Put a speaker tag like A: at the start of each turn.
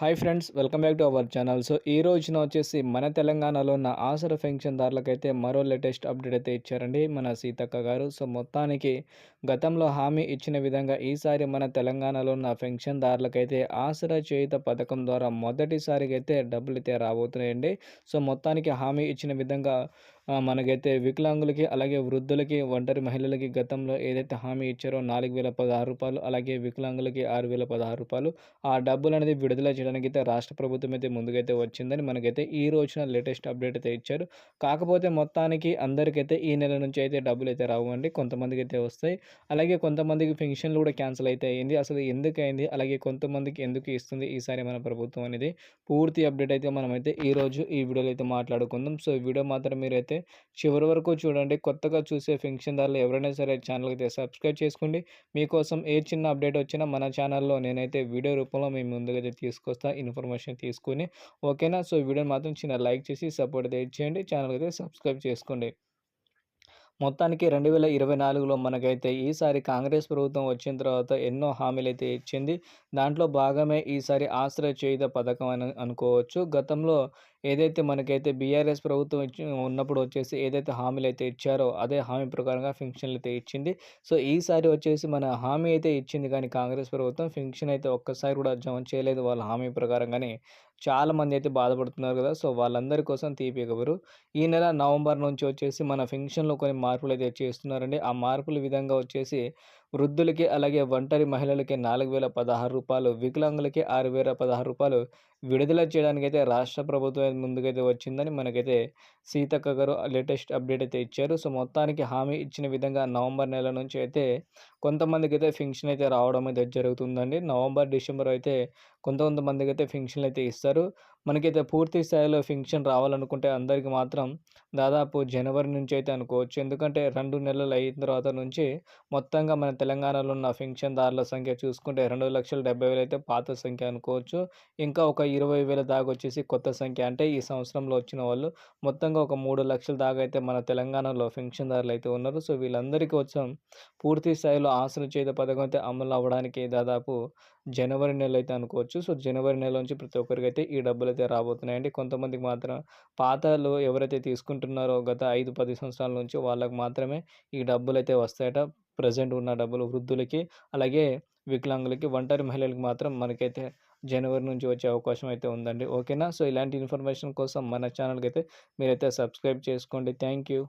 A: Hi friends welcome back to our channel. So ఈ రోజున వచ్చేసి మన తెలంగాణలో ఉన్న ఆసర పెన్షన్దారులకైతే మరో లేటెస్ట్ అప్డేట్ అయితే ఇచ్చారండి మన సీతక్క గారు. సో మొత్తానికి గతంలో హామీ ఇచ్చిన విధంగా ఈసారి మన తెలంగాణలో ఉన్న పెన్షన్దారులకైతే ఆసరా చేయుత పథకం ద్వారా మొదటిసారిగా అయితే డబ్బులు అయితే రాబోతున్నాయండి. సో మొత్తానికి హామీ ఇచ్చిన విధంగా మనకైతే వికలాంగులకి అలాగే వృద్ధులకి ఒంటరి మహిళలకి గతంలో ఏదైతే హామీ ఇచ్చారో నాలుగు వేల పదహారు రూపాయలు అలాగే వికలాంగులకి ఆరు వేల పదహారు రూపాయలు ఆ డబ్బులు అనేది విడుదల చేయడానికి అయితే రాష్ట్ర ప్రభుత్వం అయితే ముందుకైతే వచ్చిందని మనకైతే ఈ రోజున లేటెస్ట్ అప్డేట్ అయితే ఇచ్చారు. కాకపోతే మొత్తానికి అందరికైతే ఈ నెల నుంచి అయితే డబ్బులు అయితే రావు అండి కొంతమందికి అయితే వస్తాయి. అలాగే కొంతమందికి పెన్షన్లు కూడా క్యాన్సిల్ అయితే అయింది. అసలు ఎందుకు అయింది? అలాగే కొంతమందికి ఎందుకు ఇస్తుంది? ఈసారి మన ప్రభుత్వం అనేది పూర్తి అప్డేట్ అయితే మనమైతే ఈరోజు ఈ వీడియోలో అయితే మాట్లాడుకుందాం. సో ఈ వీడియో మాత్రం మీరైతే చివరి వరకు చూడండి. కొత్తగా చూసే ఫెన్షన్దారులు ఎవరైనా సరే ఛానల్కి అయితే సబ్స్క్రైబ్ చేసుకోండి. మీకోసం ఏ చిన్న అప్డేట్ వచ్చినా మన ఛానల్లో నేనైతే వీడియో రూపంలో మేము ముందుగా తీసుకొస్తా ఇన్ఫర్మేషన్ తీసుకుని. ఓకేనా? సో వీడియోని మాత్రం చిన్న లైక్ చేసి సపోర్ట్ అయితే ఇచ్చేయండి ఛానల్కి అయితే సబ్స్క్రైబ్ చేసుకోండి. మొత్తానికి రెండు వేల ఇరవై నాలుగులో మనకైతే ఈసారి కాంగ్రెస్ ప్రభుత్వం వచ్చిన తర్వాత ఎన్నో హామీలు అయితే ఇచ్చింది. దాంట్లో భాగమే ఈసారి ఆశ్రయ చేయుత పథకం అని అనుకోవచ్చు. గతంలో ఏదైతే మనకైతే బీఆర్ఎస్ ప్రభుత్వం ఉన్నప్పుడు వచ్చేసి ఏదైతే హామీలు అయితే ఇచ్చారో అదే హామీ ప్రకారంగా ఫింక్షన్లు అయితే ఇచ్చింది. సో ఈసారి వచ్చేసి మన హామీ అయితే ఇచ్చింది కానీ కాంగ్రెస్ ప్రభుత్వం ఫింక్షన్ అయితే ఒక్కసారి కూడా జమ చేయలేదు వాళ్ళ హామీ ప్రకారంగానే. చాలామంది అయితే బాధపడుతున్నారు కదా సో వాళ్ళందరి కోసం తీపి కబురు ఈ నెల నవంబర్ నుంచి వచ్చేసి మన ఫింక్షన్లో కొన్ని మార్పులు అయితే చేస్తున్నారండి. ఆ మార్పుల విధంగా వచ్చేసి వృద్ధులకి అలాగే ఒంటరి మహిళలకి నాలుగు వేల పదహారు రూపాయలు వికలాంగులకి ఆరు వేల పదహారు రూపాయలు విడుదల చేయడానికైతే రాష్ట్ర ప్రభుత్వం ముందుకైతే వచ్చిందని మనకైతే సీతక్క గారు లేటెస్ట్ అప్డేట్ అయితే ఇచ్చారు. సో మొత్తానికి హామీ ఇచ్చిన విధంగా నవంబర్ నెల నుంచి అయితే కొంతమందికి అయితే ఫింక్షన్ అయితే రావడం అయితే జరుగుతుందండి. నవంబర్ డిసెంబర్ అయితే కొంత కొంతమందికి అయితే ఫింక్షన్లు అయితే ఇస్తారు. మనకైతే పూర్తి స్థాయిలో ఫింక్షన్ రావాలనుకుంటే అందరికీ మాత్రం దాదాపు జనవరి నుంచి అయితే అనుకోవచ్చు. ఎందుకంటే రెండు నెలలు అయిన తర్వాత నుంచి మొత్తంగా మన తెలంగాణలో ఉన్న ఫింక్షన్దారుల సంఖ్య చూసుకుంటే రెండు లక్షల డెబ్బై వేలు అయితే పాత సంఖ్య అనుకోవచ్చు. ఇంకా ఒక ఇరవై వేల దాకా వచ్చేసి కొత్త సంఖ్య. అంటే ఈ సంవత్సరంలో వచ్చిన వాళ్ళు మొత్తంగా ఒక మూడు లక్షల దాకా అయితే మన తెలంగాణలో ఫింక్షన్దారులు అయితే ఉన్నారు. సో వీళ్ళందరికీ వచ్చాం పూర్తి స్థాయిలో ఆసన చేత పథకం అయితే అమలు అవ్వడానికి దాదాపు జనవరి నెల అయితే అనుకోవచ్చు. సో జనవరి నెల నుంచి ప్రతి ఒక్కరికైతే ఈ డబ్బులు డబ్బులు అయితే రాబోతున్నాయండి. కొంతమందికి మాత్రం పాతలు ఎవరైతే తీసుకుంటున్నారో గత ఐదు పది సంవత్సరాల నుంచి వాళ్ళకి మాత్రమే ఈ డబ్బులు అయితే వస్తాయట. ప్రజెంట్ ఉన్న డబ్బులు వృద్ధులకి అలాగే వికలాంగులకి ఒంటరి మహిళలకి మాత్రం మనకైతే జనవరి నుంచి వచ్చే అవకాశం అయితే ఉందండి. ఓకేనా? సో ఇలాంటి ఇన్ఫర్మేషన్ కోసం మన ఛానల్కి అయితే మీరైతే సబ్స్క్రైబ్ చేసుకోండి. Thank you.